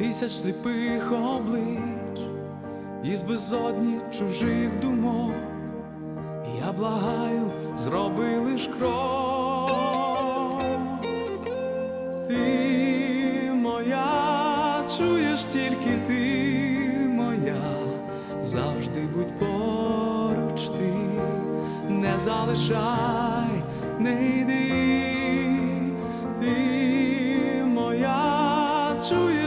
тисяч сліпих облич, із безодні чужих думок, я благаю, зроби лиш крок. Ти моя, чуєш тільки ти моя, завжди будь поруч ти, не залишай, не йди, ти моя, чуєш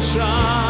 Не